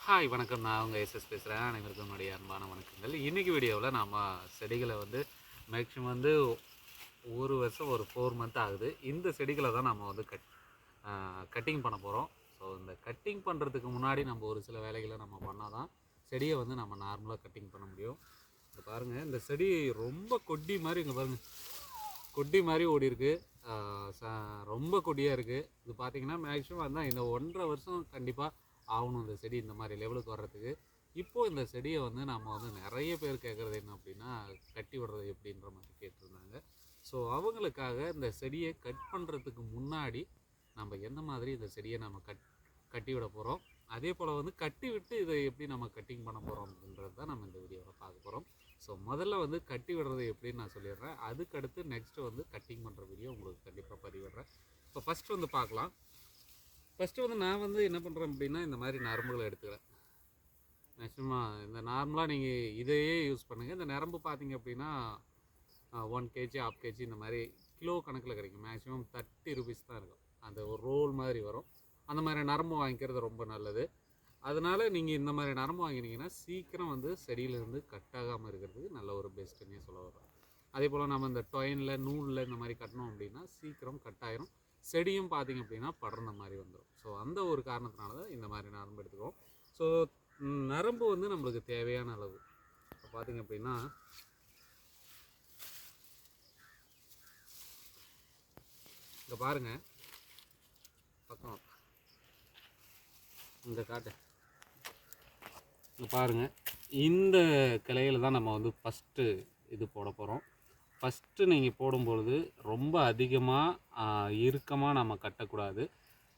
Hi வணக்கம். நான் உங்கள் எஸ்எஸ் பேசுகிறேன் அனைவருக்கும் என்னுடைய அன்பான வணக்கங்கள். இன்றைக்கி வீடியோவில் நாம் செடிகளை வந்து மேக்ஸிமம் வந்து ஒரு வருஷம் ஒரு ஃபோர் மந்த் ஆகுது. இந்த செடிகளை தான் நம்ம வந்து கட் கட்டிங் பண்ண போகிறோம் ஸோ இந்த கட்டிங் பண்ணுறதுக்கு முன்னாடி நம்ம ஒரு சில வேலைகளை நம்ம பண்ணால் தான் செடியை வந்து நம்ம நார்மலாக கட்டிங் பண்ண முடியும். இப்போ பாருங்கள் இந்த செடி ரொம்ப கொட்டி மாதிரி இங்கே பாருங்கள் கொட்டி மாதிரி ஓடி இருக்கு. ச- ரொம்ப கொடியாக இருக்குது இது பார்த்தீங்கன்னா மேக்ஸிமம் அதுதான் இந்த ஒன்றரை வருஷம் கண்டிப்பாக ஆகணும் இந்த செடி இந்த மாதிரி லெவலுக்கு வர்றதுக்கு. இப்போது இந்த செடியை வந்து நம்ம வந்து நிறைய பேர் கேட்குறது என்ன அப்படின்னா கட்டி விடுறது எப்படின்ற மாதிரி கேட்டிருந்தாங்க. ஸோ அவங்களுக்காக இந்த செடியை கட் பண்ணுறதுக்கு முன்னாடி நம்ம எந்த மாதிரி இந்த செடியை நம்ம கட் கட்டி விட போகிறோம் அதே போல் வந்து கட்டி விட்டு இதை எப்படி நம்ம கட்டிங் பண்ண போகிறோம் அப்படின்றது தான் நம்ம இந்த வீடியோவில் பார்க்க போகிறோம் ஸோ முதல்ல வந்து கட்டி விடுறது எப்படின்னு நான் சொல்லிடுறேன். அதுக்கடுத்து நெக்ஸ்ட்டு வந்து கட்டிங் பண்ணுற வீடியோ உங்களுக்கு கண்டிப்பாக பதிவிடுறேன். இப்போ ஃபஸ்ட்டு வந்து பார்க்கலாம். ஃபஸ்ட்டு வந்து நான் வந்து என்ன பண்ணுறேன் அப்படின்னா இந்த மாதிரி நரம்புகளை எடுத்துக்கிறேன். மேக்ஸிமம் இந்த நார்மலாக நீங்கள் இதையே யூஸ் பண்ணுங்கள் இந்த நரம்பு பார்த்தீங்க அப்படின்னா ஒன் கேஜி ஹாஃப் கேஜி இந்த மாதிரி கிலோ கணக்கில் கிடைக்கும். மேக்ஸிமம் தேர்ட்டி ருபீஸ் தான் இருக்கும். அந்த ஒரு ரோல் மாதிரி வரும். அந்த மாதிரி நரம்பு வாங்கிக்கிறது ரொம்ப நல்லது. அதனால நீங்கள் இந்த மாதிரி நரம்பு வாங்கினீங்கன்னா சீக்கிரம் வந்து செடியிலேருந்து கட் ஆகாமல் இருக்கிறதுக்கு நல்ல ஒரு பெஸ்ட்டுன்னே சொல்ல வரும் அதே போல் நம்ம இந்த டொயினில் நூலில் இந்த மாதிரி கட்டினோம் அப்படின்னா சீக்கிரம் கட் ஆயிரும். செடியும் பார்த்திங்க அப்படின்னா படர்ந்த மாதிரி வந்துடும் ஸோ அந்த ஒரு காரணத்தினால தான் இந்த மாதிரி நரம்பு எடுத்துக்குவோம் ஸோ நரம்பு வந்து நம்மளுக்கு தேவையான அளவு. இப்போ பார்த்திங்க அப்படின்னா இங்கே பாருங்க. பக்கம். இந்த காட்டு. இங்கே பாருங்க. இந்த கிளையில் தான் நம்ம வந்து ஃபஸ்ட்டு இது போட போகிறோம் ஃபஸ்ட்டு நீங்கள் போடும்பொழுது ரொம்ப அதிகமாக இறுக்கமாக நம்ம கட்டக்கூடாது.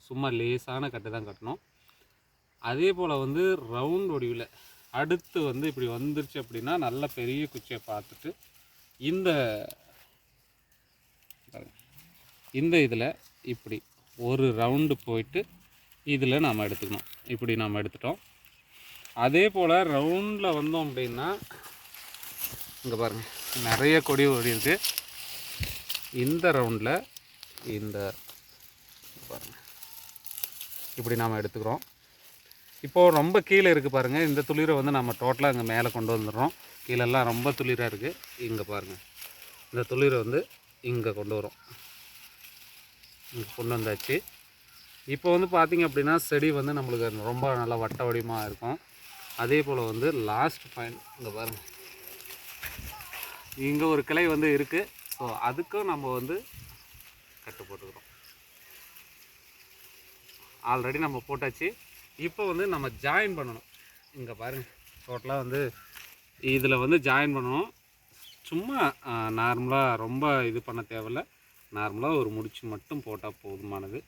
சும்மா லேசான கட்டு தான் கட்டணும். அதே போல் வந்து ரவுண்ட் வடிவில் அடுத்து வந்து இப்படி வந்துருச்சு அப்படின்னா நல்ல பெரிய குச்சியை பார்த்துட்டு இந்த இந்த இதில் இப்படி ஒரு ரவுண்டு போயிட்டு இதில் நாம் எடுத்துக்கணும். இப்படி நாம் எடுத்துட்டோம். அதே போல் ரவுண்டில் வந்தோம் அப்படின்னா இங்கே பாருங்கள் நிறைய கொடி ஓடி இருக்குது இந்த ரவுண்டில் இந்த பாருங்கள் இப்படி நாம் எடுத்துக்கிறோம். இப்போது ரொம்ப கீழே இருக்குது பாருங்கள் இந்த துளிரை வந்து நம்ம டோட்டலாக இங்கே மேலே கொண்டு வந்துடுறோம். கீழெல்லாம் ரொம்ப துளிராக இருக்குது இங்கே பாருங்கள் இந்த துளிரை வந்து இங்கே கொண்டு வரோம். இங்கே கொண்டு வந்தாச்சு. இப்போ வந்து பார்த்திங்க அப்படின்னா செடி வந்து நம்மளுக்கு ரொம்ப நல்லா வட்ட வடிவமாக இருக்கும். அதே போல் வந்து லாஸ்ட் பாயிண்ட் இங்கே பாருங்கள் இங்கே ஒரு கிளை வந்து இருக்குது ஸோ அதுக்கும் நம்ம வந்து கட்டு போட்டுக்கிறோம். ஆல்ரெடி நம்ம போட்டாச்சு. இப்போ வந்து நம்ம ஜாயின் பண்ணணும். இங்கே பாருங்கள் டோட்டலாக வந்து இதில் வந்து ஜாயின் பண்ணணும். சும்மா நார்மலாக ரொம்ப இது பண்ண தேவையில்ல. நார்மலாக ஒரு முடிச்சு மட்டும் போட்டால் போதுமானது.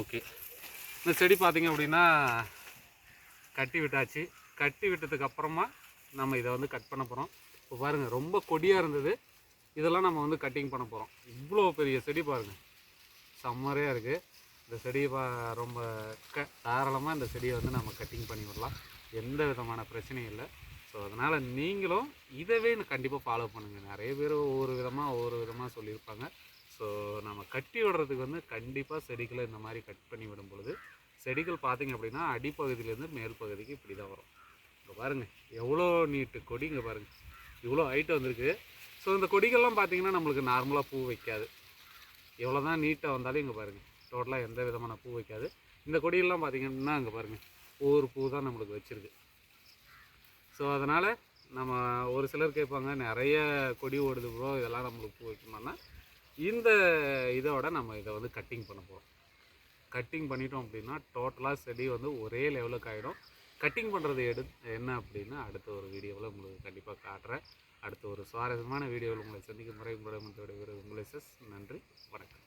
ஓகே இந்த செடி பார்த்தீங்க அப்படின்னா கட்டி விட்டாச்சு. கட்டி விட்டதுக்கப்புறமா நம்ம இதை வந்து கட் பண்ண போகிறோம் இப்போ பாருங்கள் ரொம்ப கொடியாக இருந்தது. இதெல்லாம் நம்ம வந்து கட்டிங் பண்ண போகிறோம் இவ்வளோ பெரிய செடி பாருங்கள் செம்மறையாக இருக்குது இந்த செடியை பா ரொம்ப க தாராளமாக இந்த செடியை வந்து நம்ம கட்டிங் பண்ணி விடலாம். எந்த விதமான பிரச்சனையும் இல்லை. ஸோ அதனால் நீங்களும் இதவே கண்டிப்பாக ஃபாலோ பண்ணுங்கள் நிறைய பேர் ஒவ்வொரு விதமாக ஒவ்வொரு விதமாக சொல்லியிருப்பாங்க. ஸோ நம்ம கட்டி விடுறதுக்கு வந்து கண்டிப்பாக செடிகளை இந்த மாதிரி கட் பண்ணி விடும் பொழுது செடிகள் பார்த்திங்க அப்படின்னா அடிப்பகுதியிலேருந்து மேல் பகுதிக்கு இப்படி தான் வரும். இங்கே பாருங்கள் எவ்வளோ நீட்டு கொடி இங்கே பாருங்கள் இவ்வளோ ஹைட்டு வந்திருக்கு. ஸோ இந்த கொடிகள்லாம் பார்த்தீங்கன்னா நம்மளுக்கு நார்மலாக பூ வைக்காது. எவ்வளோ தான் நீட்டாக வந்தாலும் இங்கே பாருங்கள் டோட்டலாக எந்த விதமான பூ வைக்காது. இந்த கொடியெல்லாம் பார்த்தீங்கன்னா இங்கே பாருங்கள் ஒவ்வொரு பூ தான் நம்மளுக்கு வச்சிருக்கு. ஸோ அதனால் நம்ம ஒரு சிலர் கேட்பாங்க நிறைய கொடி ஓடுது ப்ரோ இதெல்லாம் நம்மளுக்கு பூ வைக்கணும்னா. இந்த இதோட நம்ம இதை வந்து கட்டிங் பண்ண போகிறோம் கட்டிங் பண்ணிட்டோம் அப்படின்னா டோட்டலாக செடி வந்து ஒரே லெவலுக்கு ஆகிடும் கட்டிங் பண்ணுறது எடு என்ன அப்படின்னா அடுத்த ஒரு வீடியோவில் உங்களுக்கு கண்டிப்பாக காட்டுறேன். அடுத்த ஒரு சுவாரஸ்யமான வீடியோவில் உங்களை சந்திக்கும் முறை உங்களிடம் உங்களை நன்றி. வணக்கம்.